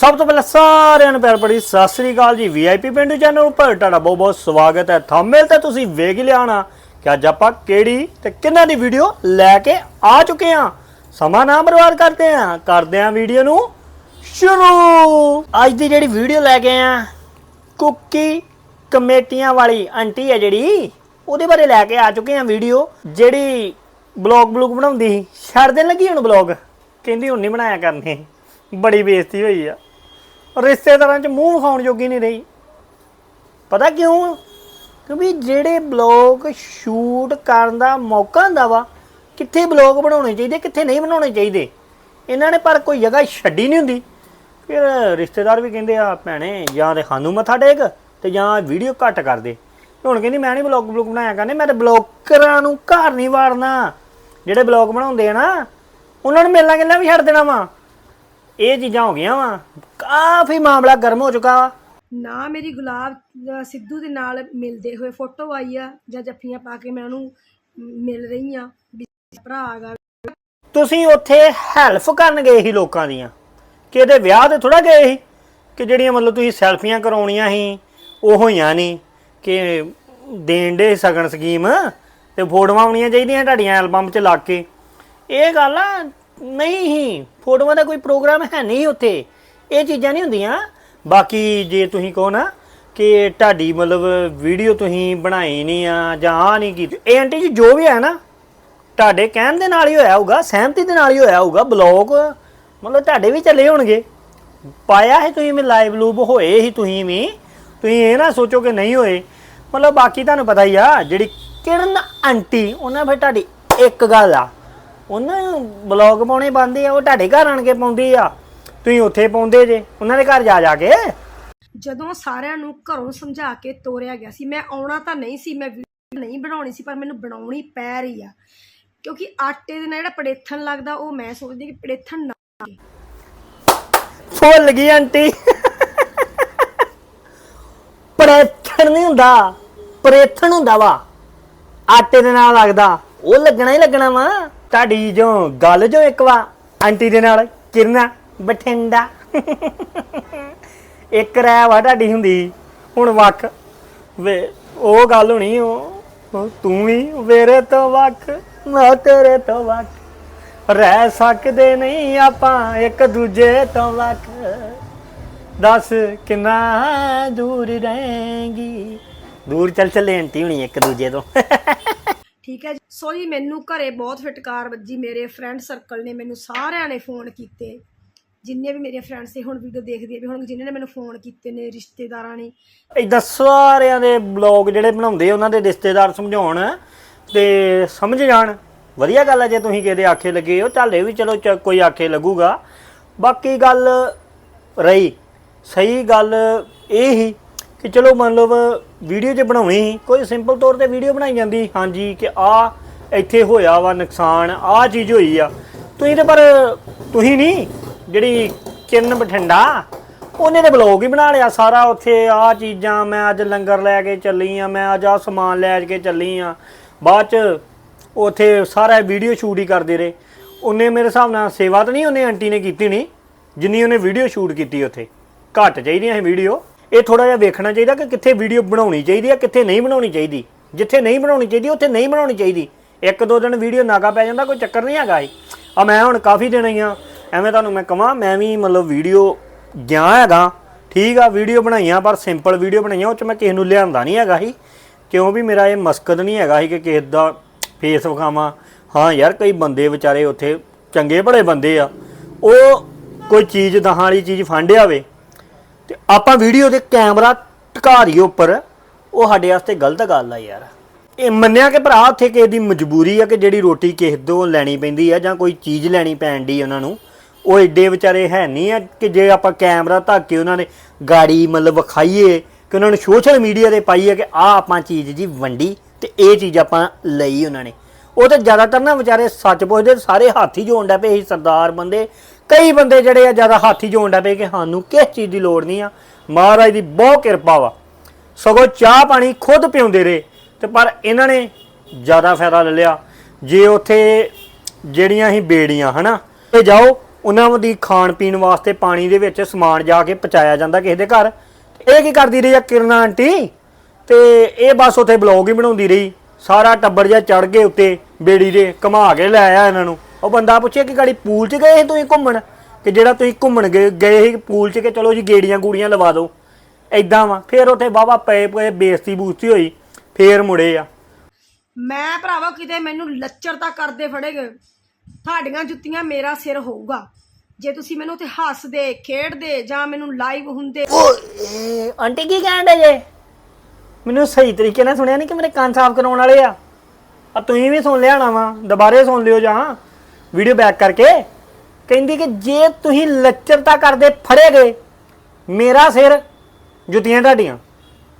ਸਭ ਤੋਂ ਪਹਿਲਾਂ ਸਾਰਿਆਂ ਨੂੰ ਪਿਆਰ ਭਰੀ ਸਤਿ ਸ੍ਰੀ ਅਕਾਲ ਜੀ ਵੀਆਈਪੀ ਪਿੰਡੂ ਚੈਨਲ ਉੱਪਰ ਤੁਹਾਡਾ ਬਹੁਤ ਬਹੁਤ ਸਵਾਗਤ ਹੈ। ਥੰਬਨੇਲ ਤੇ ਤੁਸੀਂ ਵੇਖ ਹੀ ਲਿਆ ਹੋਣਾ ਕਿ ਅੱਜ ਆਪਾਂ ਕਿਹੜੀ ਤੇ ਕਿੰਨਾ ਦੀ ਵੀਡੀਓ ਲੈ ਕੇ ਆ ਚੁੱਕੇ ਹਾਂ। ਸਮਾਂ ਨਾ ਬਰਬਾਦ ਕਰਦੇ ਹਾਂ ਕਰਦੇ ਹਾਂ ਵੀਡੀਓ ਨੂੰ ਸ਼ੁਰੂ। ਅੱਜ ਦੀ ਜਿਹੜੀ ਵੀਡੀਓ ਲੈ ਕੇ ਆ ਕੁੱਕੀ ਕਮੇਟੀਆਂ ਵਾਲੀ ਆਂਟੀ ਹੈ ਜਿਹੜੀ, ਉਹਦੇ ਬਾਰੇ ਲੈ ਕੇ ਆ ਚੁੱਕੇ ਹਾਂ ਵੀਡੀਓ ਜਿਹੜੀ ਬਲੌਗ ਬਲੂਗ ਬਣਾਉਂਦੀ ਸੀ ਛੱਡ ਦੇਣ ਲੱਗੀ ਹੁਣ ਬਲੌਗ, ਕਹਿੰਦੀ ਹੁਣ ਨਹੀਂ ਬਣਾਇਆ ਕਰਨੇ। ਬੜੀ ਬੇਇੱਜ਼ਤੀ ਹੋਈ ਆ। ਰਿਸ਼ਤੇਦਾਰਾਂ 'ਚ ਮੂੰਹ ਵਿਖਾਉਣ ਜੋਗੀ ਨਹੀਂ ਰਹੀ। ਪਤਾ ਕਿਉਂ? ਕਿਉਂਕਿ ਜਿਹੜੇ ਬਲੌਗ ਸ਼ੂਟ ਕਰਨ ਦਾ ਮੌਕਾ ਹੁੰਦਾ ਵਾ, ਕਿੱਥੇ ਬਲੌਗ ਬਣਾਉਣੇ ਚਾਹੀਦੇ, ਕਿੱਥੇ ਨਹੀਂ ਬਣਾਉਣੇ ਚਾਹੀਦੇ? ਇਹਨਾਂ ਨੇ ਪਰ ਕੋਈ ਜਗ੍ਹਾ ਛੱਡੀ ਨਹੀਂ ਹੁੰਦੀ। ਫਿਰ ਰਿਸ਼ਤੇਦਾਰ ਵੀ ਕਹਿੰਦੇ ਆ, ਭੈਣੇ, ਜਾਂ ਤੇ ਸਾਨੂੰ ਮੱਥਾ ਟੇਕ ਤੇ ਜਾਂ ਵੀਡੀਓ ਘੱਟ ਕਰ ਦੇ। ਹੁਣ ਕਹਿੰਦੀ, ਮੈਂ ਨਹੀਂ ਬਲੌਗ ਬਲੌਗ ਬਣਾਇਆ ਕਰਨੇ, ਮੈਂ ਤੇ ਬਲੌਗਰਾਂ ਨੂੰ ਘਰ ਨਹੀਂ ਵਾੜਨਾ। ਜਿਹੜੇ ਬਲੌਗ ਬਣਾਉਂਦੇ ਆ ਨਾ, ਉਹਨਾਂ ਨੂੰ ਮਿਲਣਾ ਗਿਲਣਾ ਵੀ ਛੱਡ ਦੇਣਾ ਵਾ। ਇਹ ਚੀਜ਼ਾਂ ਹੋ ਗਈਆਂ ਵਾ। ਕਾਫੀ ਮਾਮਲਾ ਗਰਮ ਹੋ ਚੁੱਕਾ ਵਾ। ਨਾ ਮੇਰੀ ਗੁਲਾਬ ਸਿੱਧੂ ਦੇ ਨਾਲ ਮਿਲਦੇ ਹੋਏ ਫੋਟੋ ਆਈ ਆ ਜਾਂ ਜੱਫੀਆਂ ਪਾ ਕੇ ਮੈਂ ਉਹਨੂੰ ਮਿਲ ਰਹੀ ਆ ਵੀ ਭਰਾ ਹੈਗਾ। ਤੁਸੀਂ ਉੱਥੇ ਹੈਲਪ ਕਰਨ ਗਏ ਸੀ ਲੋਕਾਂ ਦੀਆਂ। ਕਿ ਇਹਦੇ ਵਿਆਹ ਤੇ ਥੋੜਾ ਗਏ ਸੀ? ਕਿ ਜਿਹੜੀਆਂ ਮਤਲਬ ਤੁਸੀਂ ਸੈਲਫੀਆਂ ਕਰਾਉਣੀਆਂ ਸੀ ਉਹ ਹੋਈਆਂ ਨਹੀਂ? ਕਿ ਦੇਣ ਦੇ ਸਗਨ ਸਕੀਮ ਤੇ ਫੋਟੋਆਂ ਆਉਣੀਆਂ ਚਾਹੀਦੀਆਂ ਤੁਹਾਡੀਆਂ ਐਲਬਮ 'ਚ ਲਾ ਕੇ? ਇਹ ਗੱਲ ਆ ਨਹੀਂ ਹੀ, ਫੋਟੋਆਂ ਦਾ ਕੋਈ ਪ੍ਰੋਗਰਾਮ ਹੈ ਨਹੀਂ ਉੱਥੇ। ਇਹ ਚੀਜ਼ਾਂ ਨਹੀਂ ਹੁੰਦੀਆਂ। ਬਾਕੀ ਜੇ ਤੁਸੀਂ ਕਹੋ ਨਾ ਕਿ ਤੁਹਾਡੀ ਮਤਲਬ ਵੀਡੀਓ ਤੁਸੀਂ ਬਣਾਈ ਨਹੀਂ ਆ ਜਾਂ ਆ ਨਹੀਂ ਕੀਤੀ, ਇਹ ਆਂਟੀ ਜੀ ਜੋ ਵੀ ਹੈ ਨਾ, ਤੁਹਾਡੇ ਕਹਿਣ ਦੇ ਨਾਲ ਹੀ ਹੋਇਆ ਹੋਊਗਾ, ਸਹਿਮਤੀ ਦੇ ਨਾਲ ਹੀ ਹੋਇਆ ਹੋਊਗਾ, ਬਲੌਗ ਮਤਲਬ ਤੁਹਾਡੇ ਵੀ ਚੱਲੇ ਹੋਣਗੇ। ਪਾਇਆ ਹੈ ਤੁਸੀਂ ਵੀ ਲਾਈਵ ਲੂਬ ਹੋਏ ਹੀ ਤੁਸੀਂ ਵੀ। ਤੁਸੀਂ ਇਹ ਨਾ ਸੋਚੋ ਕਿ ਨਹੀਂ ਹੋਏ। ਮਤਲਬ ਬਾਕੀ ਤੁਹਾਨੂੰ ਪਤਾ ਹੀ ਆ, ਜਿਹੜੀ ਕਿਰਨ ਆਂਟੀ, ਉਹਨਾਂ ਫਿਰ ਤੁਹਾਡੀ ਇੱਕ ਗੱਲ ਆ। ਉਹਨਾਂ ਨੂੰ ਬਲੌਗ ਪਾਉਣੇ ਬੰਦੇ ਆ ਉਹ ਤੁਹਾਡੇ ਘਰ ਆਣ ਕੇ ਪਾਉਂਦੀ ਆ। ਤੁਸੀਂ ਉੱਥੇ ਪਾਉਂਦੇ ਜੇ ਉਹਨਾਂ ਦੇ ਘਰ ਜਾ ਜਾ ਕੇ। ਜਦੋਂ ਸਾਰਿਆਂ ਨੂੰ ਘਰੋਂ ਸਮਝਾ ਕੇ ਤੋਰਿਆ ਗਿਆ ਸੀ ਮੈਂ ਆਉਣਾ ਤਾਂ ਨਹੀਂ ਸੀ ਮੈਂ ਵੀਡੀਓ ਨਹੀਂ ਬਣਾਉਣੀ ਸੀ ਪਰ ਮੈਨੂੰ ਬਣਾਉਣੀ ਪੈ ਰਹੀ ਆ। ਕਿਉਂਕਿ ਆਟੇ ਦੇ ਨਾਲ ਜਿਹੜਾ ਪੜੇਥਣ ਲੱਗਦਾ ਉਹ ਮੈਂ ਸੋਚਦੀ ਕਿ ਪੜੇਥਣ ਨਾ ਭੁੱਲ ਗਈ ਆਂਟੀ। ਪ੍ਰੇਥਣ ਨਹੀਂ ਹੁੰਦਾ ਪ੍ਰੇਥਣ ਹੁੰਦਾ ਵਾ। ਆਟੇ ਦੇ ਨਾਲ ਲੱਗਦਾ ਉਹ ਲੱਗਣਾ ਹੀ ਲੱਗਣਾ ਵਾ। ਤੁਹਾਡੀ ਜੋ ਗੱਲ ਜੋ ਇੱਕ ਵਾ ਆਂਟੀ ਦੇ ਨਾਲ ਕਿਰਨਾ ਬਠਿੰਡਾ। ਇੱਕ ਰਹਿ ਵਾ ਤੁਹਾਡੀ ਹੁੰਦੀ। ਹੁਣ ਵੱਖ। ਵੇ, ਉਹ ਗੱਲ ਹੋਣੀ ਉਹ ਉਹ ਤੂੰ ਵੀ ਮੇਰੇ ਤੋਂ ਵੱਖ ਮੈਂ ਤੇਰੇ ਤੋਂ ਵੱਖ। ਰਹਿ ਸਕਦੇ ਨਹੀਂ ਆਪਾਂ ਇੱਕ ਦੂਜੇ ਤੋਂ ਵੱਖ। ਦੱਸ ਕਿੰਨਾ ਦੂਰ ਰਹੇਂਗੀ। ਦੂਰ ਚੱਲ ਚੱਲੇ ਆਂਟੀ ਹੁਣੀ ਇੱਕ ਦੂਜੇ ਤੋਂ। ਠੀਕ ਹੈ ਜੀ। ਸੋ ਜੀ, ਮੈਨੂੰ ਘਰੇ ਬਹੁਤ ਫਟਕਾਰ ਵੱਜੀ। ਮੇਰੇ ਫਰੈਂਡ ਸਰਕਲ ਨੇ ਮੈਨੂੰ ਸਾਰਿਆਂ ਨੇ ਫੋਨ ਕੀਤੇ। ਜਿੰਨੇ ਵੀ ਮੇਰੇ ਫਰੈਂਡਸ ਸੀ, ਹੁਣ ਵੀਡੀਓ ਦੇਖਦੇ ਆ ਵੀ, ਹੁਣ ਜਿਨ੍ਹਾਂ ਨੇ ਮੈਨੂੰ ਫੋਨ ਕੀਤੇ ਨੇ ਰਿਸ਼ਤੇਦਾਰਾਂ ਨੇ। ਇਦਾਂ ਸਾਰਿਆਂ ਦੇ ਬਲੌਗ ਜਿਹੜੇ ਬਣਾਉਂਦੇ ਉਹਨਾਂ ਦੇ ਰਿਸ਼ਤੇਦਾਰ ਸਮਝਾਉਣ ਤੇ ਸਮਝ ਜਾਣ। ਵਧੀਆ ਗੱਲ ਹੈ, ਜੇ ਤੁਸੀਂ ਕਿਹਦੇ ਆਖੇ ਲੱਗੇ ਹੋ, ਚੱਲ ਇਹ ਵੀ ਚਲੋ ਚ- ਕੋਈ ਆਖੇ ਲੱਗੂਗਾ। ਬਾਕੀ ਗੱਲ ਰਹੀ। ਸਹੀ ਗੱਲ ਇਹ ਹੀ ਕਿ ਚਲੋ ਮਤਲਬ ਵੀਡੀਓ 'ਚ ਬਣਾਉਣੀ ਸੀ, ਕੋਈ ਸਿੰਪਲ ਤੌਰ ਤੇ ਵੀਡੀਓ ਬਣਾਈ ਜਾਂਦੀ ਹਾਂਜੀ ਕਿ ਆ ਇੱਥੇ ਹੋਇਆ ਵਾ ਨੁਕਸਾਨ ਆ ਚੀਜ਼ ਹੋਈ ਆ। ਤੁਸੀਂ ਤੇ ਪਰ ਤੁਸੀਂ ਨਹੀਂ ਜਿਹੜੀ ਕਿਰਨ ਬਠਿੰਡਾ ਉਹਨੇ ਤੇ ਬਲੌਗ ਹੀ ਬਣਾ ਲਿਆ ਸਾਰਾ ਉੱਥੇ ਆ ਚੀਜ਼ਾਂ ਮੈਂ ਅੱਜ ਲੰਗਰ ਲੈ ਕੇ ਚੱਲੀ ਆ ਮੈਂ ਅੱਜ ਆ ਸਮਾਨ ਲੈ ਕੇ ਚੱਲੀ ਆ। ਬਾਅਦ ਚ ਉੱਥੇ ਸਾਰਾ ਵੀਡੀਓ ਸ਼ੂਟ ਹੀ ਕਰਦੇ ਰਹੇ। ਉਹਨੇ ਮੇਰੇ ਹਿਸਾਬ ਨਾਲ ਸੇਵਾ ਤਾਂ ਨਹੀਂ ਉਹਨੇ ਆਂਟੀ ਨੇ ਕੀਤੀ ਨਹੀਂ ਜਿੰਨੀ ਉਹਨੇ ਵੀਡੀਓ ਸ਼ੂਟ ਕੀਤੀ ਉੱਥੇ। ਘੱਟ ਚਾਹੀਦੀਆਂ ਸੀ ਵੀਡੀਓ। ਇਹ ਥੋੜਾ ਜਿਹਾ ਵੇਖਣਾ ਚਾਹੀਦਾ ਕਿ ਕਿੱਥੇ ਵੀਡੀਓ ਬਣਾਉਣੀ ਚਾਹੀਦੀ ਆ, ਕਿੱਥੇ ਨਹੀਂ ਬਣਾਉਣੀ ਚਾਹੀਦੀ। ਜਿੱਥੇ ਨਹੀਂ ਬਣਾਉਣੀ ਚਾਹੀਦੀ, ਉੱਥੇ ਨਹੀਂ ਬਣਾਉਣੀ ਚਾਹੀਦੀ। ਇੱਕ ਦੋ ਦਿਨ ਵੀਡੀਓ ਨਾਗਾ ਪੈ ਜਾਂਦਾ, ਕੋਈ ਚੱਕਰ ਨਹੀਂ ਹੈਗਾ ਇਹ। ਆ ਮੈਂ ਹੁਣ ਕਾਫੀ ਦਿਨ ਆਈਆਂ ਐਵੇਂ ਤੁਹਾਨੂੰ ਮੈਂ ਕਹਾਂ ਮੈਂ ਵੀ ਮਤਲਬ ਵੀਡੀਓ ਗਿਆ ਹੈਗਾ। ਠੀਕ ਆ ਵੀਡੀਓ ਬਣਾਈਆਂ, ਪਰ ਸਿੰਪਲ ਵੀਡੀਓ ਬਣਾਈਆਂ, ਉਹ ਚ ਮੈਂ ਕਿਸੇ ਨੂੰ ਲਿਆਂਦਾ ਨਹੀਂ ਹੈਗਾ ਸੀ। ਕਿਉਂ ਵੀ ਮੇਰਾ ਇਹ ਮਸਕਦ ਨਹੀਂ ਹੈਗਾ ਸੀ ਕਿ ਕਿਸੇ ਦਾ ਫੇਸ ਵਿਖਾਵਾਂ। ਹਾਂ ਯਾਰ, ਕਈ ਬੰਦੇ ਵਿਚਾਰੇ ਉੱਥੇ ਚੰਗੇ ਭਲੇ ਬੰਦੇ ਆ। ਉਹ ਕੋਈ ਚੀਜ਼, ਦਹਾਂ ਵਾਲੀ ਚੀਜ਼ ਫਾਂਡਿਆ ਵੇ ਤੇ ਆਪਾਂ ਵੀਡੀਓ ਦੇ ਕੈਮਰਾ ਟਿਕਾ ਦਈਏ ਉੱਪਰ, ਉਹ ਸਾਡੇ ਵਾਸਤੇ ਗਲਤ ਗੱਲ ਆ ਯਾਰ। ਇਹ ਮੰਨਿਆ ਕਿ ਭਰਾ ਉੱਥੇ ਕਿਸੇ ਦੀ ਮਜਬੂਰੀ ਆ ਕਿ ਜਿਹੜੀ ਰੋਟੀ ਕਿਸੇ ਤੋਂ ਲੈਣੀ ਪੈਂਦੀ ਆ ਜਾਂ ਕੋਈ ਚੀਜ਼ ਲੈਣੀ ਪੈਣ ਦੀ ਉਹਨਾਂ ਨੂੰ, ਉਹ ਏਡੇ ਵਿਚਾਰੇ ਹੈ ਨਹੀਂ ਆ ਕਿ ਜੇ ਆਪਾਂ ਕੈਮਰਾ ਧੱਕ ਕੇ ਉਹਨਾਂ ਨੇ ਗਾੜੀ ਮਤਲਬ ਵਿਖਾਈਏ ਕਿ ਉਹਨਾਂ ਨੂੰ ਸੋਸ਼ਲ ਮੀਡੀਆ ਤੇ ਪਾਈਏ ਕਿ ਆਹ ਆਪਾਂ ਚੀਜ਼ ਜੀ ਵੰਡੀ ਤੇ ਇਹ ਚੀਜ਼ ਆਪਾਂ ਲਈ ਉਹਨਾਂ ਨੇ। ਉਹ ਤਾਂ ਜ਼ਿਆਦਾਤਰ ਨਾ ਵਿਚਾਰੇ ਸੱਚ ਪੁੱਛਦੇ ਸਾਰੇ ਹੱਥ ਹੀ ਜੋੜਨ ਡੈ ਪਏ ਸੀ ਸਰਦਾਰ ਬੰਦੇ। ਕਈ ਬੰਦੇ ਜਿਹੜੇ ਆ ਜ਼ਿਆਦਾ ਹੱਥ ਹੀ ਜੋੜਨ ਡੈ ਪਏ ਕਿ ਸਾਨੂੰ ਕਿਸ ਚੀਜ਼ ਦੀ ਲੋੜ ਨਹੀਂ ਆ। ਮਹਾਰਾਜ ਦੀ ਬਹੁਤ ਕਿਰਪਾ ਵਾ। ਸਗੋਂ ਚਾਹ ਪਾਣੀ ਖੁਦ ਪਿਉਂਦੇ ਰਹੇ ਤੇ ਪਰ ਇਹਨਾਂ ਨੇ ਜ਼ਿਆਦਾ ਫਾਇਦਾ ਲੈ ਲਿਆ। ਜੇ ਉੱਥੇ ਜਿਹੜੀਆਂ ਹੀ ਬੇੜੀਆਂ, ਹਨਾ, ਤੇ ਜਾਓ, ਉਹਨਾਂ ਦੀ ਖਾਣ ਪੀਣ ਵਾਸਤੇ ਪਾਣੀ ਦੇ ਵਿੱਚ ਸਮਾਨ ਜਾ ਕੇ ਪਹੁੰਚਾਇਆ ਜਾਂਦਾ ਕਿਸੇ ਦੇ ਘਰ। ਇਹ ਕੀ ਕਰਦੀ ਰਹੀ ਆ ਕਿਰਨਾ ਆਂਟੀ? ਤੇ ਇਹ ਬਸ ਉੱਥੇ ਬਲੌਗ ਹੀ ਬਣਾਉਂਦੀ ਰਹੀ। ਸਾਰਾ ਟੱਬਰ ਜਿਹਾ ਚੜ ਗਏ ਉੱਤੇ ਬੇੜੀ ਦੇ ਘੁਮਾ ਕੇ ਲੈ ਆਇਆ ਇਹਨਾਂ ਨੂੰ। ਉਹ ਬੰਦਾ ਪੁੱਛੇ ਕਿ ਗਾੜੀ ਪੂਲ 'ਚ ਗਏ ਸੀ ਤੁਸੀਂ ਘੁੰਮਣ? ਕਿ ਜਿਹੜਾ ਤੁਸੀਂ ਘੁੰਮਣ ਗਏ ਗਏ ਸੀ ਪੂਲ 'ਚ ਕਿ ਚਲੋ ਜੀ ਗੇੜੀਆਂ ਗੂੜੀਆਂ ਲਵਾ ਦਿਓ। ਐਦਾਂ ਵਾ। ਫਿਰ ਉੱਥੇ ਵਾਹਵਾ ਪਏ ਪਏ ਬੇਇੱਜ਼ਤੀ ਬੂਸਤੀ ਹੋਈ। ਫੇਰ ਮੁੜੇ ਆ। ਮੈਂ ਭਰਾਵਾ ਕਿਤੇ ਮੈਨੂੰ ਲੱਚਰਤਾ ਕਰਦੇ ਫੜੇਗੇ। ਤੁਹਾਡੀਆਂ ਜੁੱਤੀਆਂ ਮੇਰਾ ਸਿਰ ਹੋਊਗਾ। ਜੇ ਤੁਸੀਂ ਮੈਨੂੰ ਉੱਥੇ ਹੱਸਦੇ ਖੇਡਦੇ ਜਾਂ ਮੈਨੂੰ ਲਾਈਵ ਹੁੰਦੇ। ਓਏ ਆਂਟੀ ਕੀ ਕਹਿੰਦੇ ਜੇ? ਮੈਨੂੰ ਸਹੀ ਤਰੀਕੇ ਨਾਲ ਸੁਣਿਆ ਨਹੀਂ ਕਿ ਮੇਰੇ ਕੰਨ ਸਾਫ਼ ਕਰਾਉਣ ਵਾਲੇ ਆ। ਆ ਤੁਸੀਂ ਵੀ ਸੁਣ ਲਿਆ ਨਾ ਵਾ। ਦੁਬਾਰੇ ਸੁਣ ਲਿਓ ਜਾਂ। ਵੀਡੀਓ ਬੈਕ ਕਰਕੇ ਕਹਿੰਦੀ ਕਿ ਜੇ ਤੁਸੀਂ ਲੱਚਰਤਾ ਕਰਦੇ ਫੜੇ ਗਏ ਮੇਰਾ ਸਿਰ ਜੁੱਤੀਆਂ ਢਾਡੀਆਂ।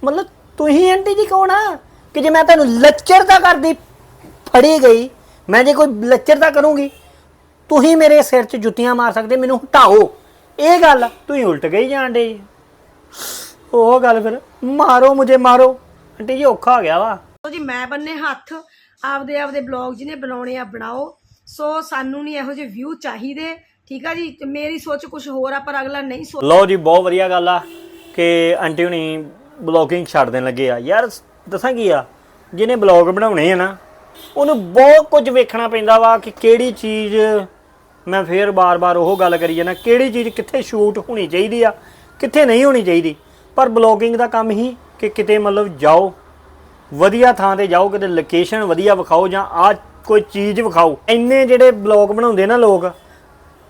ਮਤਲਬ ਤੁਸੀਂ ਆਂਟੀ ਜੀ ਕੌਣ ਆ? ਕਿ ਜੇ ਮੈਂ ਤੁਹਾਨੂੰ ਲੱਚਰਤਾ ਕਰਦੀ ਫੜੀ ਗਈ ਮੈਂ ਜੇ ਕੋਈ ਲੱਚਰਤਾ ਕਰੂੰਗੀ ਤੁਸੀਂ ਮੇਰੇ ਸਿਰ 'ਚ ਜੁੱਤੀਆਂ ਮਾਰ ਸਕਦੇ ਮੈਨੂੰ ਹਟਾਓ। ਇਹ ਗੱਲ ਆ, ਤੁਸੀਂ ਉਲਟ ਗਈ ਜਾਂਦੇ ਜੀ। ਉਹ ਗੱਲ ਫਿਰ ਮਾਰੋ ਮੁਝੇ ਮਾਰੋ। ਆਂਟੀ ਜੀ ਔਖਾ ਹੋ ਗਿਆ ਵਾ। ਜੀ ਮੈਂ ਬੰਨੇ ਹੱਥ। ਆਪਦੇ ਆਪਦੇ ਬਲੌਗ ਜਿਹਨੇ ਬਣਾਉਣੇ ਆ ਬਣਾਓ। ਸੋ ਸਾਨੂੰ ਨਹੀਂ ਇਹੋ ਜਿਹੇ ਵਿਊ ਚਾਹੀਦੇ। ਠੀਕ ਆ ਜੀ? ਮੇਰੀ ਸੋਚ ਕੁਝ ਹੋਰ ਆ, ਪਰ ਅਗਲਾ ਨਹੀਂ ਸੋਚ ਲਓ ਜੀ, ਬਹੁਤ ਵਧੀਆ ਗੱਲ ਆ ਕਿ ਆਂਟੀ ਹੁਣੀ ਬਲੌਗਿੰਗ ਛੱਡ ਦੇਣ ਲੱਗੇ ਆ। ਯਾਰ, ਦੱਸਾਂ ਕੀ ਆ? ਜਿਹਨੇ ਬਲੌਗ ਬਣਾਉਣੇ ਆ ਨਾ, ਉਹਨੂੰ ਬਹੁਤ ਕੁਝ ਵੇਖਣਾ ਪੈਂਦਾ ਵਾ ਕਿ ਕਿਹੜੀ ਚੀਜ਼ ਮੈਂ ਫੇਰ ਬਾਰ-ਬਾਰ ਉਹ ਗੱਲ ਕਰੀ ਜਾਣਾ ਕਿਹੜੀ ਚੀਜ਼ ਕਿੱਥੇ ਸ਼ੂਟ ਹੋਣੀ ਚਾਹੀਦੀ ਆ, ਕਿੱਥੇ ਨਹੀਂ ਹੋਣੀ ਚਾਹੀਦੀ। ਪਰ ਬਲੌਗਿੰਗ ਦਾ ਕੰਮ ਹੀ ਕਿ ਕਿਤੇ ਮਤਲਬ ਜਾਓ, ਵਧੀਆ ਥਾਂ ਤੇ ਜਾਓ, ਕਿਤੇ ਲੋਕੇਸ਼ਨ ਵਧੀਆ ਵਿਖਾਓ ਜਾਂ ਆ ਕੋਈ ਚੀਜ਼ ਵਿਖਾਓ। ਇੰਨੇ ਜਿਹੜੇ ਬਲੌਗ ਬਣਾਉਂਦੇ ਨਾ ਲੋਕ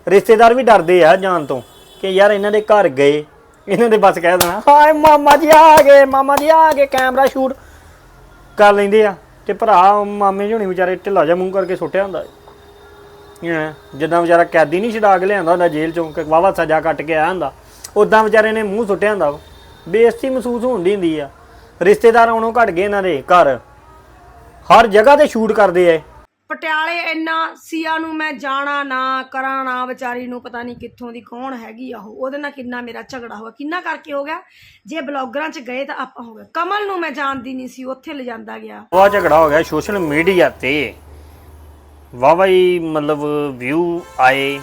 ਰਿਸ਼ਤੇਦਾਰ ਵੀ ਡਰਦੇ ਆ ਜਾਣ ਤੋਂ ਕਿ ਯਾਰ ਇਹਨਾਂ ਦੇ ਘਰ ਗਏ ਇਹਨਾਂ ਦੇ ਬਸ ਕਹਿ ਦੇਣਾ। ਹਾਏ ਮਾਮਾ ਜੀ ਆ ਗਏ ਮਾਮਾ ਜੀ ਆ ਗਏ ਕੈਮਰਾ ਸ਼ੂਟ। ਕਰ ਲੈਂਦੇ ਆ ਤੇ ਭਰਾ ਮਾਮੇ ਜੀ ਹੁਣੀ ਵਿਚਾਰੇ ਢਿੱਲਾ ਜਿਹਾ ਮੂੰਹ ਕਰਕੇ ਸੁੱਟਿਆ ਹੁੰਦਾ। ਜਿੱਦਾਂ ਵਿਚਾਰਾ ਕੈਦੀ ਨਹੀਂ ਛਡਾ ਕੇ ਲਿਆਂਦਾ ਹੁੰਦਾ ਜੇਲ੍ਹ ਚੋਂ ਕਿ ਵਾਵਾ ਸਜ਼ਾ ਕੱਟ ਕੇ ਆਇਆ ਹੁੰਦਾ। ਉਦਾਂ ਵਿਚਾਰੇ ਨੇ ਮੂੰਹ ਸੁੱਟਿਆ ਹੁੰਦਾ। ਬੇਇੱਜ਼ਤੀ ਮਹਿਸੂਸ ਹੁੰਦੀ ਹੁੰਦੀ ਆ। ਰਿਸ਼ਤੇਦਾਰ ਆਉਣੋਂ ਘਟ ਗਏ ਇਹਨਾਂ ਦੇ ਘਰ। ਹਰ ਜਗ੍ਹਾ ਤੇ ਸ਼ੂਟ ਕਰਦੇ ਇਹ। ਪਟਿਆਲੇ ਇੰਨਾ ਸੀਆ ਨੂੰ ਮੈਂ ਜਾਣਾ ਨਾ, ਕਰਾਂ ਨਾ, ਵਿਚਾਰੀ ਨੂੰ ਪਤਾ ਨਹੀਂ ਕਿੱਥੋਂ ਦੀ ਕੌਣ ਹੈਗੀ ਆ ਉਹ। ਉਹਦੇ ਨਾਲ ਕਿੰਨਾ ਮੇਰਾ ਝਗੜਾ ਹੋਇਆ, ਕਿੰਨਾ ਕਰਕੇ ਹੋ ਗਿਆ? ਜੇ ਬਲੌਗਰਾਂ 'ਚ ਗਏ ਤਾਂ ਆਪਾਂ ਹੋ ਗਏ। ਕਮਲ ਨੂੰ ਮੈਂ ਜਾਣਦੀ ਨਹੀਂ ਸੀ, ਉੱਥੇ ਲਿਜਾਂਦਾ ਗਿਆ। ਵਾਹ, ਝਗੜਾ ਹੋ ਗਿਆ ਸੋਸ਼ਲ ਮੀਡੀਆ ਤੇ। ਵਾਹ ਹੀ ਮਤਲਬ ਵਿਊ ਆਏ।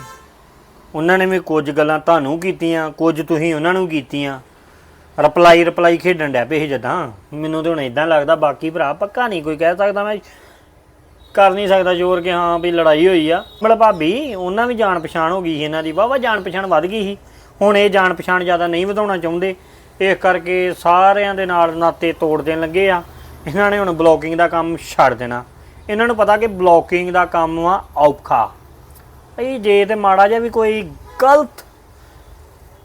ਉਹਨਾਂ ਨੇ ਵੀ ਕੁਝ ਗੱਲਾਂ ਤੁਹਾਨੂੰ ਕੀਤੀਆਂ, ਕੁਝ ਤੁਸੀਂ ਉਹਨਾਂ ਨੂੰ ਕੀਤੀਆਂ। ਰਿਪਲਾਈ ਰਿਪਲਾਈ ਖੇਡਣ ਡੈ ਪਏ ਜਦਾਂ। ਮੈਨੂੰ ਤੇ ਹੁਣ ਇਦਾਂ ਲੱਗਦਾ, ਬਾਕੀ ਭਰਾ ਪੱਕਾ ਨਹੀਂ ਕੋਈ ਕਹਿ ਸਕਦਾ ਮੈਂ। ਕਰ ਨਹੀਂ ਸਕਦਾ ਜ਼ੋਰ ਕਿ ਹਾਂ ਵੀ ਲੜਾਈ ਹੋਈ ਆ। ਮਤਲਬ ਭਾਬੀ, ਉਹਨਾਂ ਵੀ ਜਾਣ ਪਛਾਣ ਹੋ ਗਈ ਸੀ ਇਹਨਾਂ ਦੀ। ਵਾਵਾ ਜਾਣ ਪਛਾਣ ਵੱਧ ਗਈ ਸੀ। ਹੁਣ ਇਹ ਜਾਣ ਪਛਾਣ ਜ਼ਿਆਦਾ ਨਹੀਂ ਵਧਾਉਣਾ ਚਾਹੁੰਦੇ। ਇਸ ਕਰਕੇ ਸਾਰਿਆਂ ਦੇ ਨਾਲ ਨਾਤੇ ਤੋੜ ਦੇਣ ਲੱਗੇ ਆ। ਇਹਨਾਂ ਨੇ ਹੁਣ ਬਲੌਕਿੰਗ ਦਾ ਕੰਮ ਛੱਡ ਦੇਣਾ। ਇਹਨਾਂ ਨੂੰ ਪਤਾ ਕਿ ਬਲੌਕਿੰਗ ਦਾ ਕੰਮ ਆ ਔਖਾ। ਇਹ ਜੇ ਤੇ ਮਾੜਾ ਜਿਹਾ ਵੀ ਕੋਈ ਗਲਤ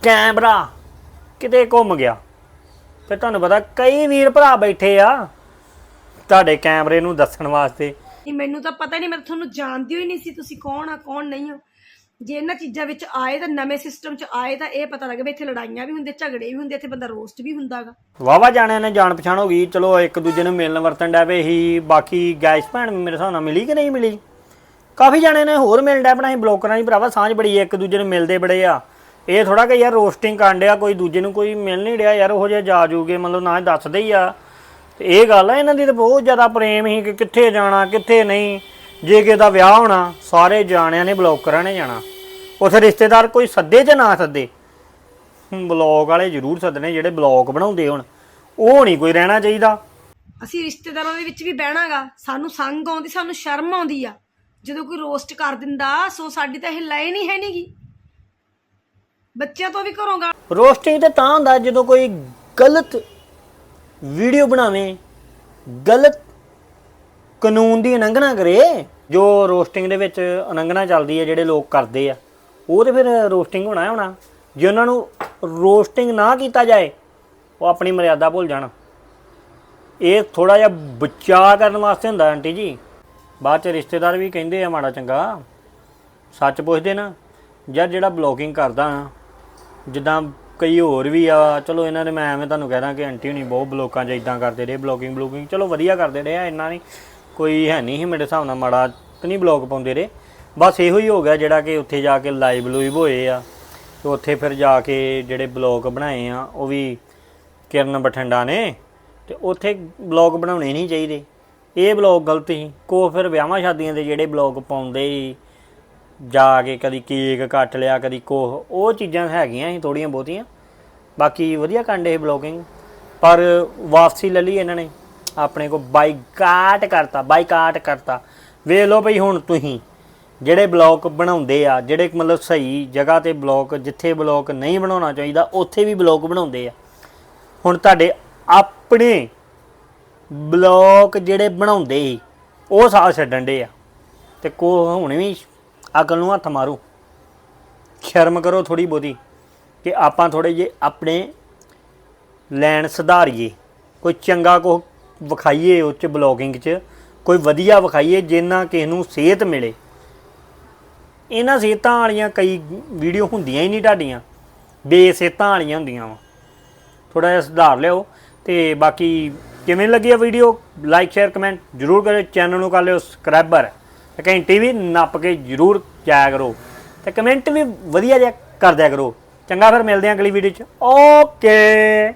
ਕੈਮਰਾ ਕਿਤੇ ਘੁੰਮ ਗਿਆ, ਤੇ ਤੁਹਾਨੂੰ ਪਤਾ ਕਈ ਵੀਰ ਭਰਾ ਬੈਠੇ ਆ ਤੁਹਾਡੇ ਕੈਮਰੇ ਨੂੰ ਦੱਸਣ ਵਾਸਤੇ। ਨਹੀਂ, ਮੈਨੂੰ ਤਾਂ ਪਤਾ ਨਹੀਂ, ਮੈਂ ਤਾਂ ਤੁਹਾਨੂੰ ਜਾਣਦੀ ਹੋਈ ਨਹੀਂ ਸੀ ਤੁਸੀਂ ਕੌਣ ਆ, ਕੌਣ ਨਹੀਂ ਹੋ। ਜੇ ਇਹਨਾਂ ਚੀਜ਼ਾਂ ਵਿੱਚ ਆਏ ਤਾਂ, ਨਵੇਂ ਸਿਸਟਮ 'ਚ ਆਏ ਤਾਂ ਇਹ ਪਤਾ ਲੱਗੇ ਵੀ ਇੱਥੇ ਲੜਾਈਆਂ ਵੀ ਹੁੰਦੇ, ਝਗੜੇ ਵੀ ਹੁੰਦੇ, ਇੱਥੇ ਬੰਦਾ ਰੋਸਟ ਵੀ ਹੁੰਦਾਗਾ। ਵਾਵਾ ਜਾਣਿਆਂ ਨੇ ਜਾਣ ਪਛਾਣ ਹੋ ਗਈ, ਚਲੋ ਇੱਕ ਦੂਜੇ ਨੂੰ ਮਿਲਣ ਵਰਤਣ ਡੈ ਪਏ ਹੀ ਬਾਕੀ ਗੈਸ ਭੈਣ ਮੇਰੇ ਹਿਸਾਬ ਨਾਲ ਮਿਲੀ ਕਿ ਨਹੀਂ ਮਿਲੀ? ਕਾਫੀ ਜਾਣਿਆਂ ਨੇ ਹੋਰ ਮਿਲਣ ਡੈ ਬਣਾਈ ਬਲੋਕਰਾਂ ਦੀ ਭਰਾਵਾ ਸਾਂਝ ਬੜੀ ਇੱਕ ਦੂਜੇ ਨੂੰ ਮਿਲਦੇ ਬੜੇ ਆ। ਇਹ ਥੋੜਾ ਕਿ ਯਾਰ ਰੋਸਟਿੰਗ ਕਰਨ ਡਿਆ, ਕੋਈ ਦੂਜੇ ਨੂੰ ਕੋਈ ਮਿਲ ਨਹੀਂ ਡਿਆ, ਯਾਰ ਉਹ ਜਿਹਾ ਜਾ ਜੂਗੇ ਮਤਲਬ ਨਾ ਦੱਸਦੇ ਹੀ ਆ। ਤੇ ਇਹ ਗੱਲ ਆ ਇਹਨਾਂ ਦੀ ਤਾਂ ਬਹੁਤ ਜ਼ਿਆਦਾ ਪ੍ਰੇਮ ਸੀ ਕਿ ਕਿੱਥੇ ਜਾਣਾ ਕਿੱਥੇ ਨਹੀਂ। ਜੇ ਕਿਸੇ ਦਾ ਵਿਆਹ ਹੋਣਾ ਸਾਰੇ ਜਾਣਿਆਂ ਨੇ ਬਲੋਕਰਾਂ ਨੇ ਜਾਣਾ। ਉਥੇ ਰਿਸ਼ਤੇਦਾਰ ਕੋਈ ਸੱਦੇ ਜਾਂ ਨਾ ਸੱਦੇ? ਬਲੌਗ ਵਾਲੇ ਜ਼ਰੂਰ ਸੱਦਣੇ ਜਿਹੜੇ ਬਲੌਗ ਬਣਾਉਂਦੇ ਹੁਣ। ਉਹ ਨਹੀਂ ਕੋਈ ਰਹਿਣਾ ਚਾਹੀਦਾ। ਅਸੀਂ ਰਿਸ਼ਤੇਦਾਰਾਂ ਦੇ ਵਿੱਚ ਵੀ ਬਹਿਣਾਗਾ। ਸਾਨੂੰ ਸੰਗ ਆਉਂਦੀ ਸਾਨੂੰ ਸ਼ਰਮ ਆਉਂਦੀ ਆ। ਜਦੋਂ ਕੋਈ ਰੋਸਟ ਕਰ ਦਿੰਦਾ ਸੋ ਸਾਡੀ ਤਾਂ ਇਹ ਲਾਈਨ ਹੀ ਹੈ ਨਹੀਂਗੀ ਬੱਚਿਆਂ ਤੋਂ ਵੀ ਘਰੋਂ ਗਾ ਰੋਸਟਿੰਗ ਤੇ ਤਾਂ ਹੁੰਦਾ ਜਦੋਂ ਕੋਈ ਗਲਤ ਵੀਡੀਓ ਬਣਾਵੇ, ਗਲਤ ਕਾਨੂੰਨ ਦੀ ਉਲੰਘਣਾ ਕਰੇ, ਜੋ ਰੋਸਟਿੰਗ ਦੇ ਵਿੱਚ ਉਲੰਘਣਾ ਚੱਲਦੀ ਹੈ, ਜਿਹੜੇ ਲੋਕ ਕਰਦੇ ਆ, ਉਹ ਤੇ ਫਿਰ ਰੋਸਟਿੰਗ ਹੋਣਾ ਹੋਣਾ। ਜੇ ਉਹਨਾਂ ਨੂੰ ਰੋਸਟਿੰਗ ਨਾ ਕੀਤਾ ਜਾਏ, ਉਹ ਆਪਣੀ ਮਰਿਆਦਾ ਭੁੱਲ ਜਾਣ। ਇਹ ਥੋੜਾ ਜਿਹਾ ਬਚਾ ਕਰਨ ਵਾਸਤੇ ਹੁੰਦਾ, ਆਂਟੀ ਜੀ। ਬਾਅਦ ਚ ਰਿਸ਼ਤੇਦਾਰ ਵੀ ਕਹਿੰਦੇ ਆ, ਮਾੜਾ ਚੰਗਾ, ਸੱਚ ਪੁੱਛਦੇ ਨਾ ਯਾਰ ਜਿਹੜਾ ਬਲੌਗਿੰਗ ਕਰਦਾ ਨਾ ਜਿੱਦਾਂ ਕਈ ਹੋਰ ਵੀ ਆ। ਚਲੋ ਇਹਨਾਂ ਨੇ ਮੈਂ ਐਵੇਂ ਤੁਹਾਨੂੰ ਕਹਿ ਕਿ ਆਂਟੀ ਹੁਣੀ ਬਹੁਤ ਬਲੋਕਾਂ 'ਚ ਇਦਾਂ ਕਰਦੇ ਰਹੇ ਬਲੋਗਿੰਗ ਬਲੌਗਿੰਗ ਚਲੋ ਵਧੀਆ ਕਰਦੇ ਰਹੇ ਆ, ਇੰਨਾ ਨਹੀਂ। ਕੋਈ ਹੈ ਨਹੀਂ ਸੀ ਮੇਰੇ ਹਿਸਾਬ ਨਾਲ ਮਾੜਾ, ਤਾਂ ਨਹੀਂ ਬਲੌਗ ਪਾਉਂਦੇ ਰਹੇ। ਬਸ ਇਹੋ ਹੀ ਹੋ ਗਿਆ ਜਿਹੜਾ ਕਿ ਉੱਥੇ ਜਾ ਕੇ ਲਾਈਵ ਲੂਈਵ ਹੋਏ ਆ, ਤੇ ਉੱਥੇ ਫਿਰ ਜਾ ਕੇ ਜਿਹੜੇ ਬਲੌਗ ਬਣਾਏ ਆ, ਉਹ ਵੀ ਕਿਰਨ ਬਠਿੰਡਾ ਨੇ, ਤੇ ਉੱਥੇ ਬਲੌਗ ਬਣਾਉਣੇ ਨਹੀਂ ਚਾਹੀਦੇ। ਇਹ ਬਲੌਗ ਗਲਤ ਸੀ। ਕੋ ਫਿਰ ਵਿਆਹਾਂ ਸ਼ਾਦੀਆਂ ਦੇ ਜਿਹੜੇ ਬਲੌਗ ਪਾਉਂਦੇ ਸੀ ਜਾ ਕੇ ਕਦੀ ਕੇਕ ਕੱਟ ਲਿਆ, ਕਦੀ ਕੋਹ, ਉਹ ਚੀਜ਼ਾਂ ਹੈਗੀਆਂ ਸੀ ਥੋੜੀਆਂ ਬਹੁਤੀਆਂ। ਬਾਕੀ ਵਧੀਆ ਕੰਡੇ ਬਲੌਗਿੰਗ ਪਰ ਵਾਪਸੀ ਲੈ ਲਈ ਇਹਨਾਂ ਨੇ। ਆਪਣੇ ਕੋ ਬਾਈਕਾਟ ਕਰਤਾ ਬਾਈਕਾਟ ਕਰਤਾ। ਵੇਖ ਲਓ ਭਈ ਹੁਣ ਤੁਸੀਂ, ਜਿਹੜੇ ਬਲੌਗ ਬਣਾਉਂਦੇ ਆ, ਜਿਹੜੇ ਮਤਲਬ ਸਹੀ ਜਗ੍ਹਾ ਤੇ ਬਲੌਗ ਜਿੱਥੇ ਬਲੌਗ ਨਹੀਂ ਬਣਾਉਣਾ ਚਾਹੀਦਾ, ਉੱਥੇ ਵੀ ਬਲੌਗ ਬਣਾਉਂਦੇ ਆ। ਹੁਣ ਤੁਹਾਡੇ ਆਪਣੇ ਬਲੌਗ ਜਿਹੜੇ ਬਣਾਉਂਦੇ ਸੀ, ਉਹ ਸਾਹ ਛੱਡਣ ਦੇ ਆ। ਤੇ ਕੋ ਹੁਣ ਵੀ ਅਕਲ ਨੂੰ ਹੱਥ ਮਾਰੋ। ਸ਼ਰਮ ਕਰੋ ਥੋੜੀ ਬਹੁਤੀ ਕਿ ਆਪਾਂ ਥੋੜੇ ਜੇ ਆਪਣੇ ਲੈਣ ਸੁਧਾਰੀਏ। ਕੋਈ ਚੰਗਾ ਕੋ ਵਿਖਾਈਏ ਉਹ ਚ ਬਲੌਗਿੰਗ ਚ, ਕੋਈ ਵਧੀਆ ਵਿਖਾਈਏ ਜਿੰਨਾ ਕਿਸੇ ਨੂੰ ਸਿਹਤ ਮਿਲੇ। ਇਹਨਾਂ ਸਿਹਤਾਂ ਵਾਲੀਆਂ ਕਈ ਵੀਡੀਓ ਹੁੰਦੀਆਂ ਹੀ ਨਹੀਂ ਤੁਹਾਡੀਆਂ। ਬੇਸਿਹਤਾਂ ਵਾਲੀਆਂ ਹੁੰਦੀਆਂ ਵਾ। ਥੋੜਾ ਜਿਹਾ ਸੁਧਾਰ ਲਿਓ ਤੇ ਬਾਕੀ ਕਿਵੇਂ ਲੱਗੀ ਆ ਵੀਡੀਓ ਲਾਈਕ ਸ਼ੇਅਰ ਕਮੈਂਟ ਜਰੂਰ ਕਰਿਓ। ਚੈਨਲ ਨੂੰ ਕਰ ਲਿਓ ਸਬਸਕ੍ਰਾਈਬਰ ਤੇ ਘੰਟੀ ਵੀ ਨੱਪ ਕੇ ਜਰੂਰ ਜਾਇਆ ਕਰੋ। ਤੇ ਕਮੈਂਟ ਵੀ ਵਧੀਆ ਜਿਹਾ ਕਰ ਦਿਆ ਕਰੋ। ਚੰਗਾ ਫਿਰ ਮਿਲਦੇ ਹਾਂ ਅਗਲੀ ਵੀਡੀਓ 'ਚ। ਓਕੇ